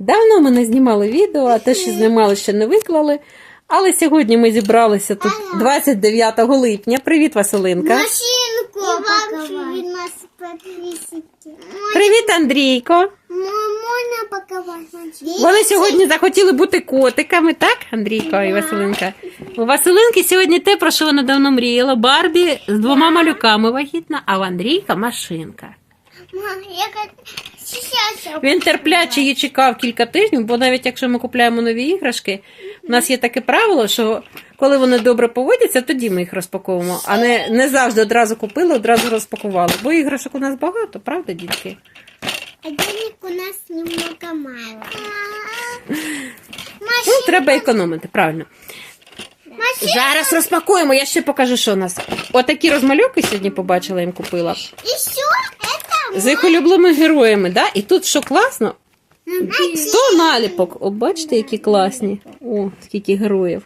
Давно ми не знімали відео, а те, що знімали, ще не виклали. Але сьогодні ми зібралися тут 29 липня. Привіт, Василинка. Машинку вам від нас підписчики. Привіт, Андрійко. Можна пакувати? Вони сьогодні захотіли бути котиками, так, Андрійко і Василинка? У Василинки сьогодні те, про що вона давно мріяла. Барбі з двома малюками вагітна, а у Андрійка машинка. Мам, я. Він терпляче її чекав кілька тижнів, бо навіть якщо ми купуємо нові іграшки, у нас є таке правило, що коли вони добре поводяться, тоді ми їх розпаковуємо, а не, не завжди одразу купили, одразу розпакували. Бо іграшок у нас багато, правда, дітки? А денег у нас немного мало. Ну, треба економити, правильно. Зараз розпакуємо, я ще покажу, що у нас. Отакі розмальовки сьогодні побачила, їм купила. Все это... З їх улюбленими героями, да? І тут що класно, М, 100 наліпок. О, бачите, які класні. О, скільки героїв.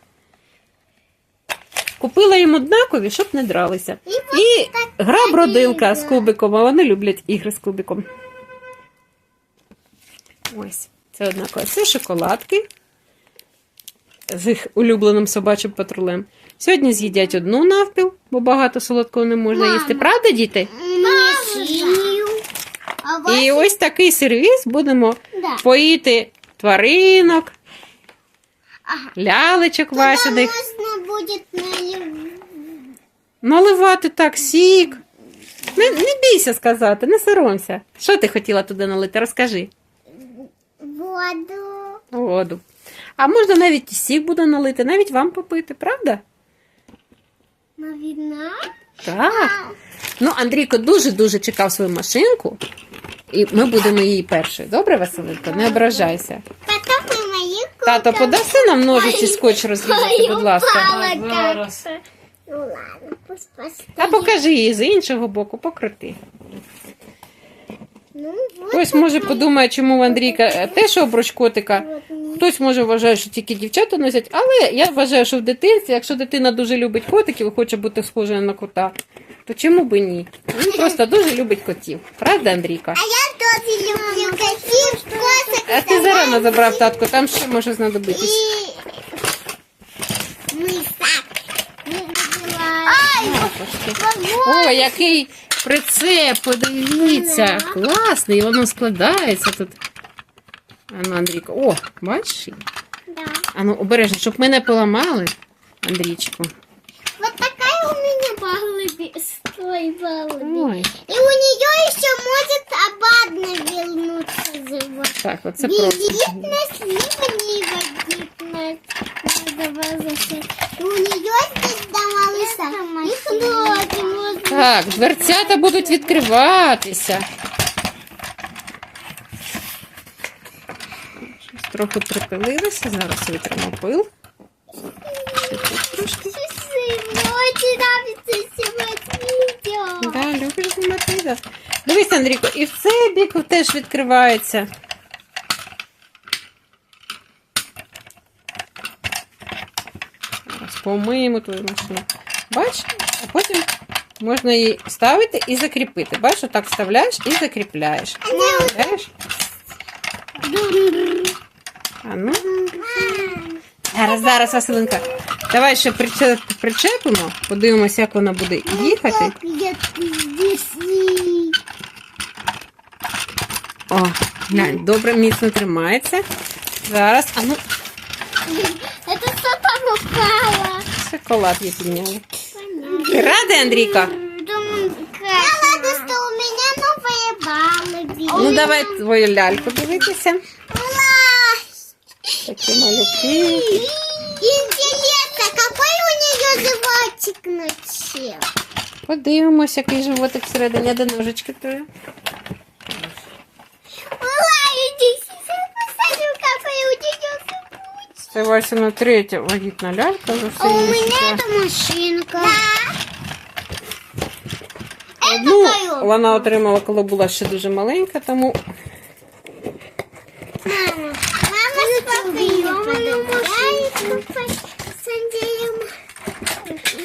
Купила їм однакові, щоб не дралися. І гра бродилка з кубиком, а вони люблять ігри з кубиком. Ось, це однаково. Це шоколадки з їх улюбленим собачим патрулем. Сьогодні з'їдять одну навпіл, бо багато солодкого не можна Мама. їсти. Правда, діти? Машину. А. І ось такий сервіс будемо Да. поїти тваринок, Ага. лялечок васяних, можно будет налив... наливати так сік. Не, не бійся сказати, не соромся. Що ти хотіла туди налити? Розкажи. воду. Воду. А можна навіть і сік буде налити, навіть вам попити, правда? Навідна. Так. Ну, Андрійко дуже-дуже чекав свою машинку, і ми будемо її першою. Добре, Василинко? Не ображайся. Потом мы мои Тато, подаси нам ножиці скотч розрізати, будь ласка. Зараз. Ну ладно, пусть пос- А покажи її з іншого боку, покрути. Ну. Хтось може подумає, чому в Андрійка теж обруч котика. Хтось може вважає, що тільки дівчата носять, але я вважаю, що в дитинстві, якщо дитина дуже любить котиків і хоче бути схожою на кота, то чому би ні? Він просто дуже любить котів. Правда, Андрійка? А я тоже люблю котів, кошек. А ти зарано забрав татку, там ще може знадобитись. І мисак. Ай, О, який прицеп, подивіться. Класний, воно складається тут. Ану, Андрійко. О, бачиш? Да. Ану, обережно, щоб ми не поламали, Андрійчику. Вот такая у меня баглибі. Стой. Ой, И у нее еще может обратно вернуться живот. так, оце просто. Вагітність, либо не вагітність. Надо возвращать. И у нее здесь до малыша. Их ноги можно. Так, дверцята будуть відкриватися. Щось трохи припилилося, зараз витримо пил. Ще тут трошки. Очень нравится снимать видео. Да, любиш знімати відео. Дивись, Андрійко, і в цей бік теж відкривається. Помиємо твою машину. Бачиш? А потім можна її ставити і закріпити. Бачиш, отак вставляєш і закріпляєш. Вставляєш? А ну. Зараз, зараз, Василинка. Давай ще причепимо, подивимося, як вона буде їхати. Как я здесь и- О, глянь, добре, міцно тримається. Зараз, а ну, Это что там упало? шоколад я підняла. Ти радий, Андрійка? Я рада, что у меня новые баллы. Ну, давай твою ляльку дивитися. Класс! Такі малюки. Интересно, какой у нее животик ночью? Подивимося, який животик всередині, а де ножички твої. Це Васина третя вагітна лялька за А у меня это машинка. Одну вона отримала, коли була ще дуже маленька, тому Мама, мама с папой ее подобрали с Андреем.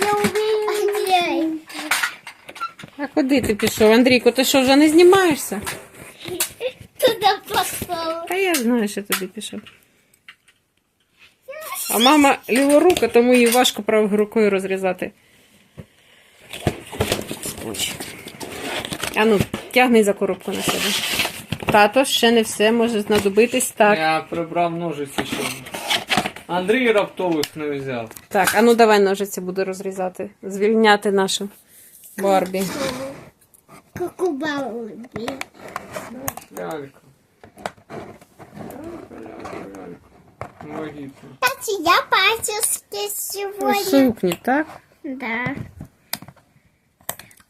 Я убила Андрея. а куди ти пішов? Андрійко, ти що, вже не знімаєшся? Туда пошел. Та я знаю. що туди пішов. А мама ліворука, тому їй важко правою рукою розрізати. А ну, тягни за коробку на себе. Тато, ще не все може знадобитись. Так. Я прибрав ножиці ще. Андрій раптових не взяв. Так, а ну давай ножиці буду розрізати. Звільняти нашу Барбі. Как у Балби. Лялька. Вагітна. Кстати, я У сегодня. сукні, так? Да.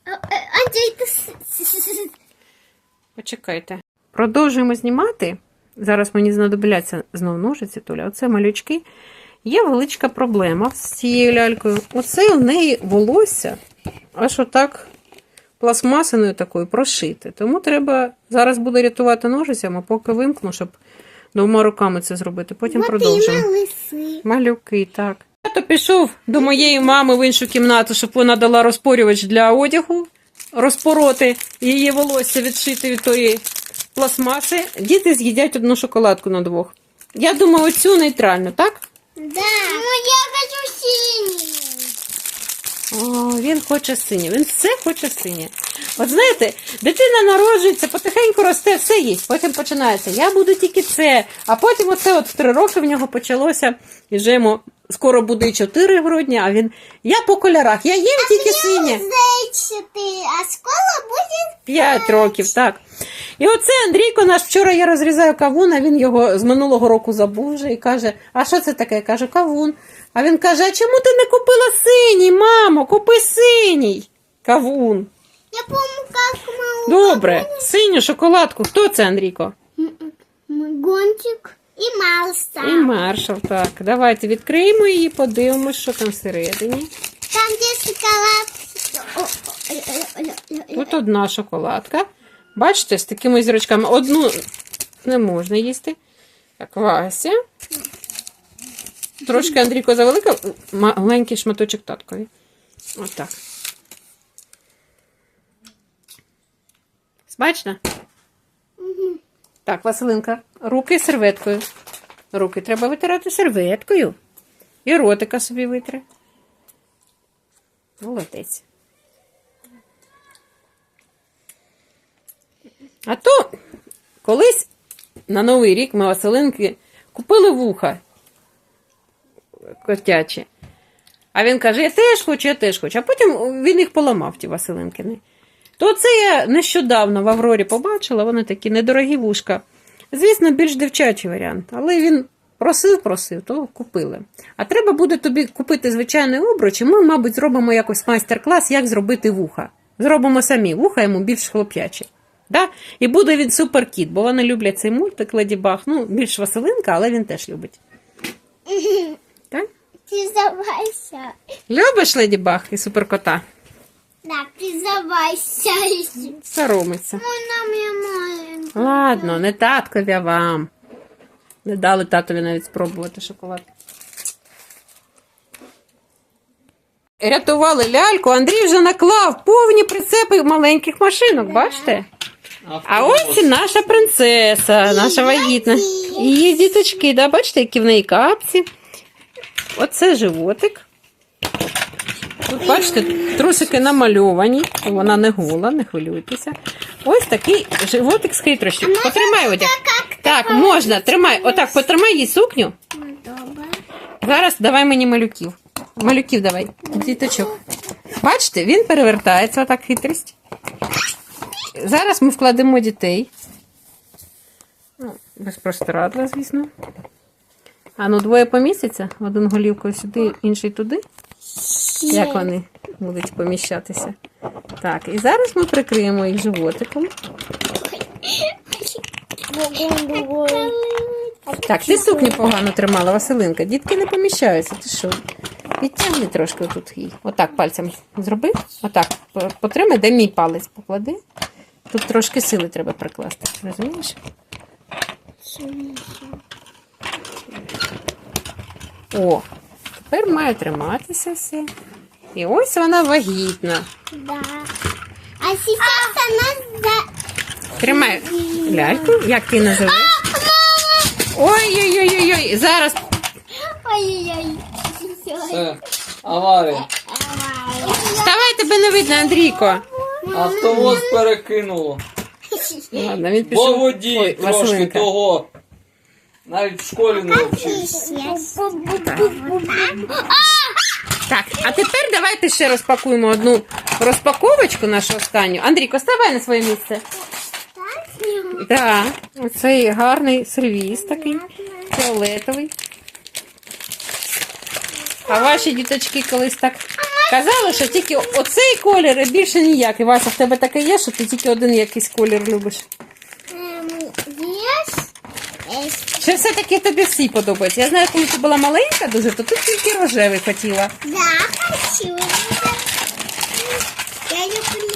А, а, Почекайте. Продовжуємо знімати. Зараз мені знадобляться знову ножиці, Толя. Оце малючки. Є величка проблема з цією лялькою. Оце у неї волосся аж отак пластмасиною такою прошите. Тому треба зараз буду рятувати ножицями, поки вимкну, щоб двома руками це зробити. Потім продовжимо. Малюки, так. Тато пішов до моєї мами в іншу кімнату, щоб вона дала розпорювач для одягу, розпороти її волосся відшити від тої пластмаси. Діти з'їдять одну шоколадку на двох. Я думаю, оцю нейтральну, так? Да. Ну, я хочу синий. О, він хоче синє. Він все хоче синє. От знаєте, дитина народжується, потихеньку росте, все їсть. Потім починається. Я буду тільки це. А потім оце от в три роки в нього почалося. І вже йому скоро буде і 4 грудня, а він. Я по кольорах, я їм тільки синє. Зайчик ты, а скоро будет... П'ять років, так. І оце Андрійко наш вчора я розрізаю кавун, а він його з минулого року забув вже і каже: А що це таке? Я кажу, кавун. А він каже: А чому ти не купила синій, мамо? Купи синій кавун. Я помню. Добре, синю шоколадку. Хто це, Андрійко? Мы гонщик и Малса. І маршал. Так, давайте відкриємо її, подивимось, що там всередині. Там где шоколад. О, о, о, о, о, о, о. Тут одна шоколадка. Бачите, з такими зірочками. Одну не можна їсти. Так, Вася. Трошки Андрійко завелика, маленький шматочок таткові. Отак. Смачно? Так, Василинка, руки серветкою. Руки треба витирати серветкою. І ротика собі витри. Молодець. А то колись на Новий рік ми Василинки купили вуха котячі. А він каже: Я теж хочу, я теж хочу. А потім він їх поламав, ті Василинкини. То це я нещодавно в Аврорі побачила, вони такі недорогі вушка. Звісно, більш дівчачий варіант, але він просив, просив, то купили. А треба буде тобі купити звичайний обруч, і ми, мабуть, зробимо якось майстер-клас, як зробити вуха. Зробимо самі вуха йому більш хлоп'ячі. Да? І буде він суперкіт, бо вони люблять цей мультик Леді Баг. Ну, більш Василинка, але він теж любить. Так? Признавайся. Любиш Леді Баг і суперкота? Да, признавайся. Соромиться. Ладно, не таткові, а вам. Не дали татові навіть спробувати шоколад. Рятували ляльку, Андрій вже наклав повні прицепи маленьких машинок, бачите? А ось наша принцеса, наша вагітна. Її діточки, да, бачите, які в неї капці. Оце животик. Тут, бачите, трусики намальовані, вона не гола, не хвилюйтеся. Ось такий животик з хитрощів. Потримай одяг. Так, можна, тримай. Отак, потримай їй сукню. Зараз давай мені малюків. Малюків давай, діточок. Бачите, він перевертається, отак хитрість. Зараз ми вкладемо дітей. Ну, без простирадла, звісно. А ну двоє помістяться. Один голівкою сюди, інший туди. Як вони будуть поміщатися. Так, і зараз ми прикриємо їх животиком. Так, ти сукню погано тримала, Василинка. Дітки не поміщаються. Ти що? Підтягни трошки тут її. Отак пальцем зроби. Отак. Потримай, де мій палець поклади. Тут трошки сили треба прикласти. Розумієш? О, тепер має триматися все. І ось вона вагітна. Да. А сейчас она за... Тримай ляльку, як ти називаєш? Ой-ой-ой-ой, зараз. Ой-ой-ой. Все. Аварія. Вставай, тебе не видно, Андрійко. Автовоз перекинуло. Ладно, він Бо пішов. водій Ой, трошки того. Навіть в школі не вчився. Так, а тепер давайте ще розпакуємо одну розпаковочку нашу останню. Андрійко, ставай на своє місце. Так, оцей гарний сервіс такий, фіолетовий. А ваші діточки колись так казали, що тільки оцей колір і більше ніякий. Вася, в тебе таке є, що ти тільки один якийсь колір любиш. Чи все-таки тобі всі подобаються? Я знаю, коли ти була маленька дуже, то ти тільки рожевий хотіла. Да, хочу. Я люблю.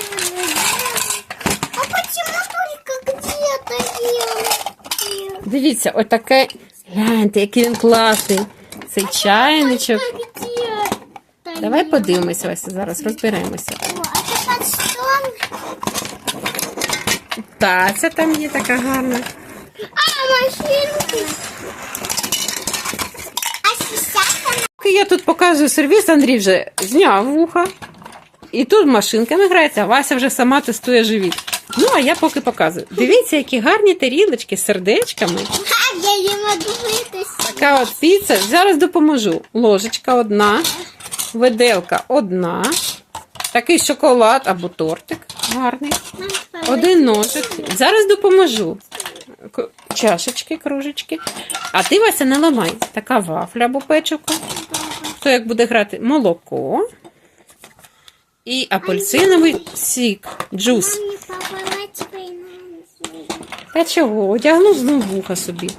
А почему только где-то? Дивіться, отаке. Гляньте, який він класний. Цей чайничок. Где-то Давай белый. подивимося, Вася, зараз розберемося. О, а это под что? Таця там є така гарна. А, машинки. А сейчас она... Поки я тут показую сервіс, Андрій вже зняв вуха. І тут машинками грається, а Вася вже сама тестує живіт. Ну, а я поки показую. Дивіться, які гарні тарілочки з сердечками. А, я не могу вытащить. Така от піца. Зараз допоможу. Ложечка одна, виделка одна, такий шоколад або тортик гарний. Один ножик. Зараз допоможу. Чашечки, кружечки. А ти Вася не ламай. Така вафля або печивко. Хто як буде грати? Молоко. І апельсиновий сік, джус. Та чого? Одягнув знов вуха собі.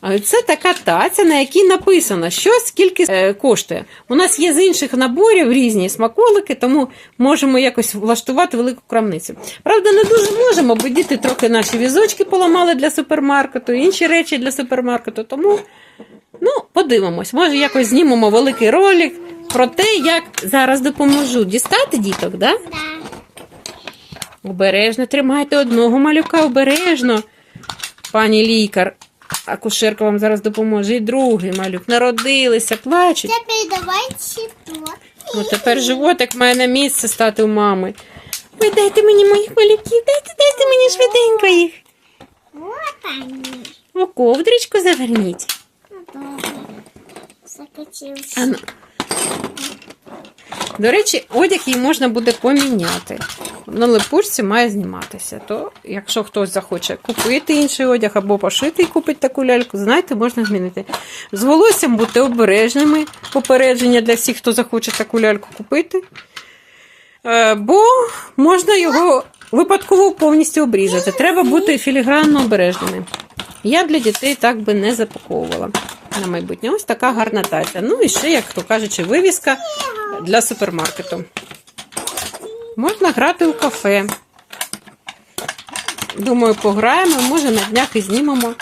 А це така таця, на якій написано, що скільки е, коштує. У нас є з інших наборів різні смаколики, тому можемо якось влаштувати велику крамницю. Правда, не дуже можемо, бо діти трохи наші візочки поламали для супермаркету, інші речі для супермаркету. Тому ну, подивимось, може якось знімемо великий ролик про те, як зараз допоможу дістати діток, да? Да. Обережно тримайте одного малюка, обережно. Пані лікар, акушерка вам зараз допоможе. І другий малюк. Народилися, плачуть. Теперь давайте то. Ну, тепер животик має на місце стати у мами. Ви дайте мені моїх малюків, дайте, дайте мені швиденько їх. Вот они. У ковдричку заверніть. Ну, добре. Закатился. А ну. До речі, одяг їй можна буде поміняти. На липучці має зніматися. То, якщо хтось захоче купити інший одяг або пошити і купити таку ляльку, знаєте, можна змінити. З волоссям бути обережними. Попередження для всіх, хто захоче таку ляльку купити. Е, Бо можна його випадково повністю обрізати. Треба бути філігранно обережними. Я для дітей так би не запаковувала на майбутнє. Ось така гарна таця. Ну і ще, як то кажучи, вивіска для супермаркету. Можна грати у кафе. Думаю, пограємо, може на днях і знімемо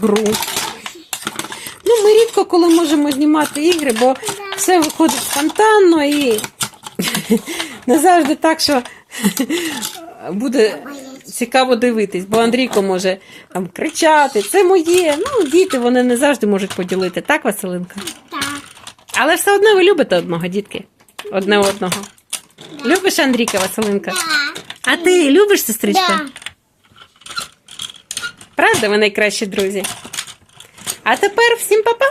гру. Ну, ми рідко коли можемо знімати ігри, бо все виходить спонтанно і не завжди так, що буде цікаво дивитись, бо Андрійко може там кричати, це моє. Ну, діти вони не завжди можуть поділити, так, Василинка? Так. Але все одно ви любите одного, дітки. Одне одного. Любиш Андрійка, Василинка? Да. А ти любиш сестричка? Да. Правда, ви найкращі друзі? А тепер всім па-па.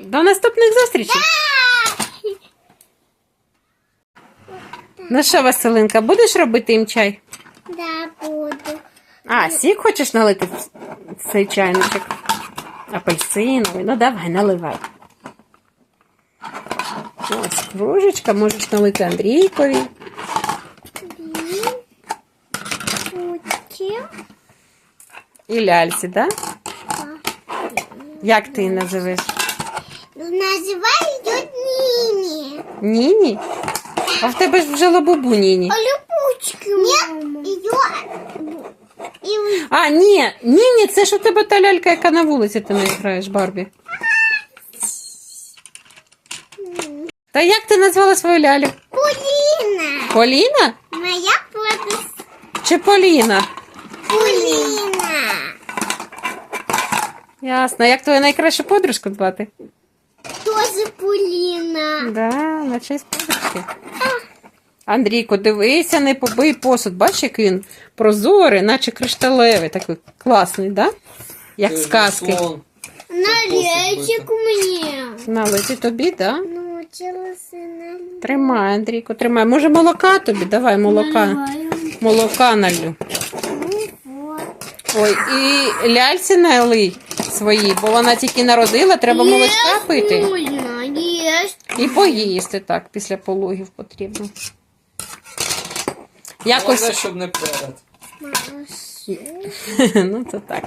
До наступних зустрічей. Ну що, Василинка, будеш робити їм чай? Да, буду. А, сік хочеш налити в цей чайничок? Апельсиновий. Ну давай, наливай. Ось кружечка, можеш налити Андрійкові. І ляльці, да? Як ти її називеш? Называй ее Нини. Ніні? А в тебе ж вже лабубу Ніні. А липучки, Нет, ее... А, ні, Ніні, це ж у тебе та лялька, яка на вулиці ти не граєш, Барбі. Та як ти назвала свою лялю? Полина. Поліна? Моя подруга. Чи Поліна? Поліна. Ясно. Як твою найкращу подружку звати? Тоже Поліна. Да, на честь подружки. Андрійко, дивися, не побий посуд. Бачиш, який він прозорий, наче кришталевий, такий класний, да? Як сказки. слон. Налечик мені. Налити тобі, да? Тримай, Андрійко, тримай. Може, молока тобі? Давай молока. Молока налю. Ой, і ляльці налий свої, бо вона тільки народила, треба молочка пити. І поїсти так, після пологів потрібно. Якось, Головне, щоб не перед. ну це так.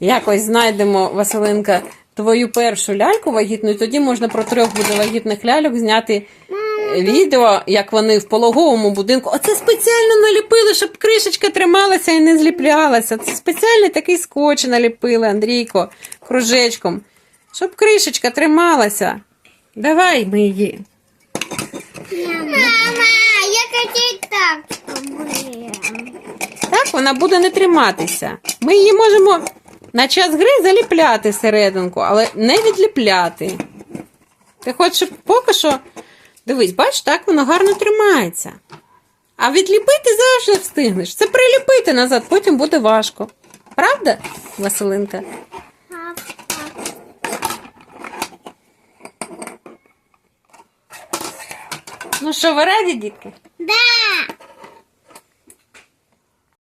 Якось знайдемо, Василинка, твою першу ляльку вагітну, і тоді можна про трьох буде вагітних ляльок зняти е, відео, як вони в пологовому будинку. Оце спеціально наліпили, щоб кришечка трималася і не зліплялася. Це спеціальний такий скотч наліпили, Андрійко, кружечком, щоб кришечка трималася. Давай ми її. Так, вона буде не триматися. Ми її можемо на час гри заліпляти серединку, але не відліпляти. Ти хочеш поки що. Дивись, бач, так воно гарно тримається. А відліпити завжди встигнеш. Це приліпити назад, потім буде важко. Правда, Василинка? Ну що, ви раді, дітки? 爸